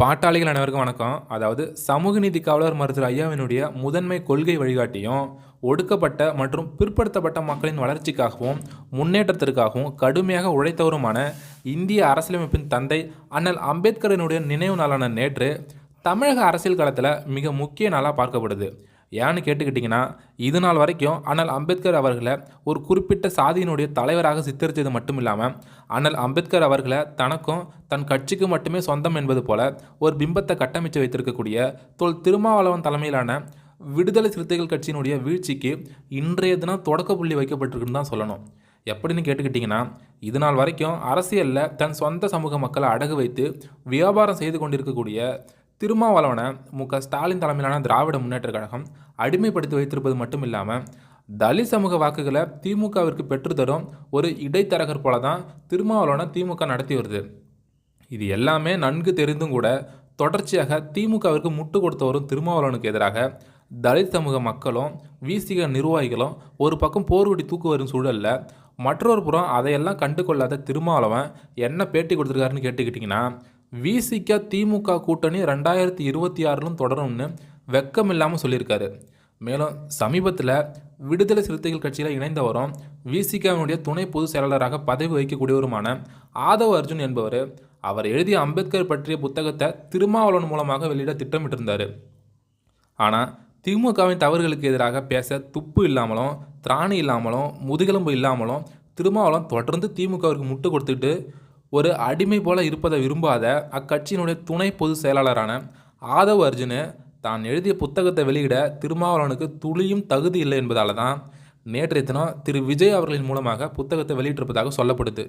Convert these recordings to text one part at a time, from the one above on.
பாட்டாளிகள் அனைவருக்கும் வணக்கம். அதாவது சமூக நீதி காவலர் மருத்துவர் ஐயாவினுடைய முதன்மை கொள்கை வழிகாட்டியும் ஒடுக்கப்பட்ட மற்றும் பிற்படுத்தப்பட்ட மக்களின் வளர்ச்சிக்காகவும் முன்னேற்றத்திற்காகவும் கடுமையாக உழைத்தவருமான இந்திய அரசியலமைப்பின் தந்தை அண்ணல் அம்பேத்கரினுடைய நினைவு நாளான நேற்று தமிழக அரசியல் களத்தில் மிக முக்கிய நாளாக பார்க்கப்படுது. ஏன்னு கேட்டுக்கிட்டிங்கன்னா இது நாள் வரைக்கும் அண்ணல் அம்பேத்கர் அவர்களை ஒரு குறிப்பிட்ட சாதியினுடைய தலைவராக சித்தரித்தது மட்டும் இல்லாமல் அண்ணல் அம்பேத்கர் அவர்களை தனக்கும் தன் கட்சிக்கு மட்டுமே சொந்தம் என்பது போல ஒரு பிம்பத்தை கட்டமைச்சு வைத்திருக்கக்கூடிய தொல் திருமாவளவன் தலைமையிலான விடுதலை சிறுத்தைகள் கட்சியினுடைய வீழ்ச்சிக்கு இன்றைய தினம் தொடக்க புள்ளி வைக்கப்பட்டிருக்குன்னு தான் சொல்லணும். எப்படின்னு கேட்டுக்கிட்டிங்கன்னா இது நாள் வரைக்கும் அரசியலில் தன் சொந்த சமூக மக்களை அடகு வைத்து வியாபாரம் செய்து கொண்டிருக்கக்கூடிய திருமாவளவனை மு. க. ஸ்டாலின் தலைமையிலான திராவிட முன்னேற்ற கழகம் அடிமைப்படுத்தி வைத்திருப்பது மட்டும் இல்லாமல் தலித் சமூக வாக்குகளை திமுகவிற்கு பெற்றுத்தரும் ஒரு இடைத்தரகர் போல தான் திருமாவளவனை திமுக நடத்தி வருது. இது எல்லாமே நன்கு தெரிந்தும் கூட தொடர்ச்சியாக திமுகவிற்கு முட்டு கொடுத்து வரும் திருமாவளவனுக்கு எதிராக தலித் சமூக மக்களும் விசிக நிர்வாகிகளும் ஒரு பக்கம் போர்வடி தூக்கு வரும் சூழலில் மற்றொரு புறம் அதையெல்லாம் கண்டு கொள்ளாத திருமாவளவன் என்ன பேட்டி கொடுத்துருக்காருன்னு கேட்டுக்கிட்டிங்கன்னா விசிக திமுக கூட்டணி ரெண்டாயிரத்தி இருபத்தி ஆறிலும் தொடரும்னு வெக்கம் இல்லாமல் சொல்லியிருக்காரு. மேலும் சமீபத்தில் விடுதலை சிறுத்தைகள் கட்சியில் இணைந்தவரும் விசிகாவினுடைய துணை பொதுச் செயலாளராக பதவி வகிக்கக்கூடியவருமான ஆதவ் அர்ஜுன் என்பவர் அவர் எழுதிய அம்பேத்கர் பற்றிய புத்தகத்தை திருமாவளவன் மூலமாக வெளியிட திட்டமிட்டிருந்தார். ஆனால் திமுகவின் தவறுகளுக்கு எதிராக பேச துப்பு இல்லாமலும் திராணி இல்லாமலும் முதுகெலும்பு இல்லாமலும் திருமாவளவன் தொடர்ந்து திமுகவிற்கு முட்டு கொடுத்துட்டு ஒரு அடிமை போல இருப்பதை விரும்பாத அக்கட்சியினுடைய துணை பொதுச் செயலாளரான ஆதவ் அர்ஜுனு தான் எழுதிய புத்தகத்தை வெளியிட திருமாவளவனுக்கு துளியும் தகுதி இல்லை என்பதால தான் நேற்றைய தினம் திரு விஜய் அவர்களின் மூலமாக புத்தகத்தை வெளியிட்டிருப்பதாக சொல்லப்படுது.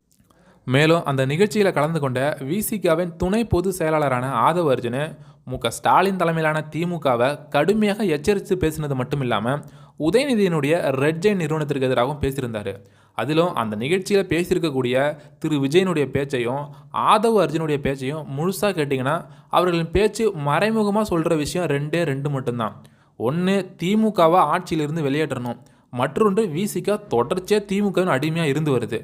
மேலும் அந்த நிகழ்ச்சியில் கலந்து கொண்ட விசிகாவின் துணை பொதுச் செயலாளரான ஆதவ் அர்ஜுனு மு க ஸ்டாலின் தலைமையிலான திமுகவை கடுமையாக எச்சரித்து பேசினது மட்டும் இல்லாமல் உதயநிதியினுடைய ரெட்ஜை நிறுவனத்திற்கு எதிராகவும் பேசியிருந்தார். அதிலும் அந்த நிகழ்ச்சியில் பேசியிருக்கக்கூடிய திரு விஜயனுடைய பேச்சையும் ஆதவ் அர்ஜுனுடைய பேச்சையும் முழுசாக கேட்டிங்கன்னா அவர்களின் பேச்சு மறைமுகமாக சொல்கிற விஷயம் ரெண்டே ரெண்டு மட்டும்தான். ஒன்று திமுகவை ஆட்சியிலிருந்து வெளியேற்றணும். மற்றொன்று விசிகா தொடர்ச்சியாக திமுகவின் அடிமையாக இருந்து வருது.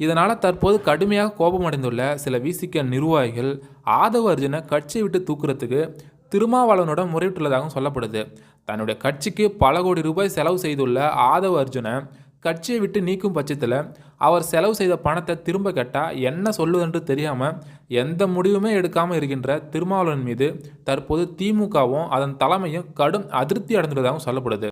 இதனால் தற்போது கடுமையாக கோபமடைந்துள்ள சில விசிக நிர்வாகிகள் ஆதவ அர்ஜுனை கட்சியை விட்டு தூக்குறதுக்கு திருமாவளவனுடன் முறையிட்டுள்ளதாகவும் சொல்லப்படுது. தன்னுடைய கட்சிக்கு பல கோடி ரூபாய் செலவு செய்துள்ள ஆதவ அர்ஜுனை கட்சியை விட்டு நீக்கும் பட்சத்தில் அவர் செலவு செய்த பணத்தை திரும்ப கேட்டால் என்ன சொல்லுவதென்று தெரியாமல் எந்த முடிவுமே எடுக்காமல் இருக்கின்ற திருமாவளவன் மீது தற்போது திமுகவும் அதன் தலைமையும் கடும் அதிருப்தி அடைந்துள்ளதாகவும் சொல்லப்படுது.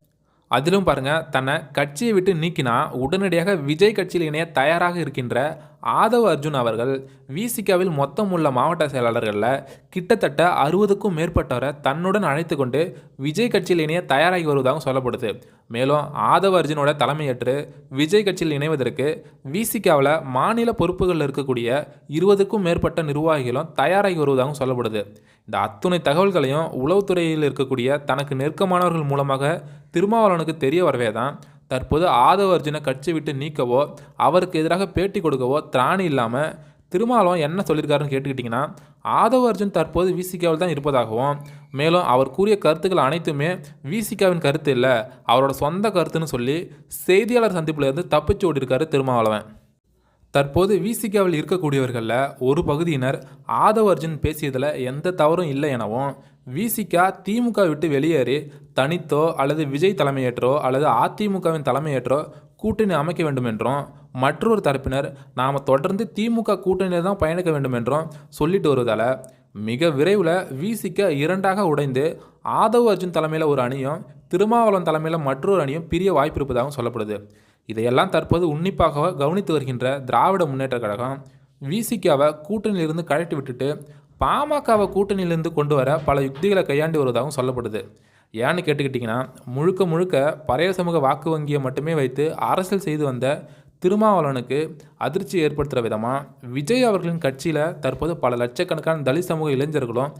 அதிலும் பாருங்க தன்னை கட்சியை விட்டு நீக்கினா உடனடியாக விஜய் கட்சியில் இணைய தயாராக இருக்கின்ற ஆதவ் அர்ஜுன் அவர்கள் விசிகாவில் மொத்தம் உள்ள மாவட்ட செயலாளர்களில் கிட்டத்தட்ட அறுபதுக்கும் மேற்பட்டவரை தன்னுடன் அழைத்து கொண்டு விஜய் கட்சியில் இணைய தயாராகி வருவதாகவும் சொல்லப்படுது. மேலும் ஆதவ் அர்ஜுனோட தலைமையேற்று விஜய் கட்சியில் இணைவதற்கு விசிகாவில் மாநில பொறுப்புகளில் இருக்கக்கூடிய இருபதுக்கும் மேற்பட்ட நிர்வாகிகளும் தயாராகி வருவதாகவும் சொல்லப்படுது. இந்த அத்துணை தகவல்களையும் உளவுத்துறையில் இருக்கக்கூடிய தனக்கு நெருக்கமானவர்கள் மூலமாக திருமாவளவனுக்கு தெரிய வரவே தான் தற்போது ஆதவ அர்ஜுனை கட்சி விட்டு நீக்கவோ அவருக்கு எதிராக பேட்டி கொடுக்கவோ திராணி இல்லாமல் திருமாவளவன் என்ன சொல்லியிருக்காருன்னு கேட்டுக்கிட்டிங்கன்னா ஆதவ அர்ஜுன் தற்போது விசிகாவில் தான் இருப்பதாகவும் மேலும் அவர் கூறிய கருத்துக்கள் அனைத்துமே விசிகாவின் கருத்து இல்லை அவரோட சொந்த கருத்துன்னு சொல்லி செய்தியாளர் சந்திப்பில் இருந்து தப்பிச்சு ஓடிருக்காரு திருமாவளவன். தற்போது விசிகாவில் இருக்கக்கூடியவர்களில் ஒரு பகுதியினர் ஆதவர்ஜுன் பேசியதில் எந்த தவறும் இல்லை எனவும் விசிகா திமுக விட்டு வெளியேறி தனித்தோ அல்லது விஜய் தலைமையேற்றோ அல்லது அதிமுகவின் தலைமையேற்றோ கூட்டணி அமைக்க வேண்டும் என்றும் மற்றொரு தரப்பினர் நாம் தொடர்ந்து திமுக கூட்டணியில் தான் பயணிக்க வேண்டும் என்றும் சொல்லிட்டு வருவதால் மிக விரைவில் விசிக்க இரண்டாக உடைந்து ஆதவ் அர்ஜுன் தலைமையில் ஒரு அணியும் திருமாவளவன் தலைமையில் மற்றொரு அணியும் பிரிய வாய்ப்பு இருப்பதாகவும் சொல்லப்படுது. இதையெல்லாம் தற்போது உன்னிப்பாக கவனித்து வருகின்ற திராவிட முன்னேற்ற கழகம் விசிகாவை கூட்டணியிலிருந்து கழட்டி விட்டுட்டு பாமகவை கூட்டணியிலிருந்து கொண்டு வர பல யுக்திகளை கையாண்டு வருவதாகவும் சொல்லப்படுது. ஏன்னு கேட்டுக்கிட்டிங்கன்னா முழுக்க முழுக்க பழைய சமூக வாக்கு வங்கியை மட்டுமே வைத்து அரசியல் செய்து வந்த திருமாவளவனுக்கு அதிர்ச்சி ஏற்படுத்துகிற விதமாக விஜய் அவர்களின் கட்சியில் தற்போது பல லட்சக்கணக்கான தலித் சமூக இளைஞர்களும்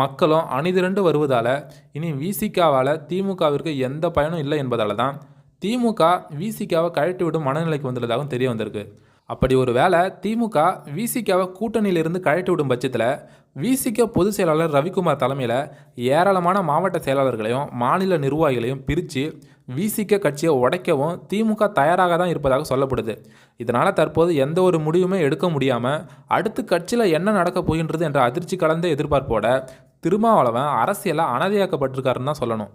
மக்களும் அணிதிரண்டு வருவதால் இனி விசிகாவால் திமுகவிற்கு எந்த பயனும் இல்லை என்பதால் தான் திமுக விசிகாவை கழட்டி விடும் மனநிலைக்கு வந்துள்ளதாகவும் தெரிய வந்திருக்கு. அப்படி ஒரு வேளை திமுக விசிகாவை கூட்டணியிலிருந்து கழட்டி விடும் பட்சத்தில் விசிக பொதுச் செயலாளர் ரவிக்குமார் தலைமையில் ஏராளமான மாவட்ட செயலாளர்களையும் மாநில நிர்வாகிகளையும் பிரித்து விசிக கட்சியை உடைக்கவும் திமுக தயாராக தான் இருப்பதாக சொல்லப்படுது. இதனால் தற்போது எந்த ஒரு முடிவுமே எடுக்க முடியாமல் அடுத்து கட்சியில் என்ன நடக்கப் போகின்றது என்ற அதிர்ச்சி கலந்த எதிர்பார்ப்போட திருமாவளவன் அரசியலாக அனதையாக்கப்பட்டிருக்காருன்னு தான் சொல்லணும்.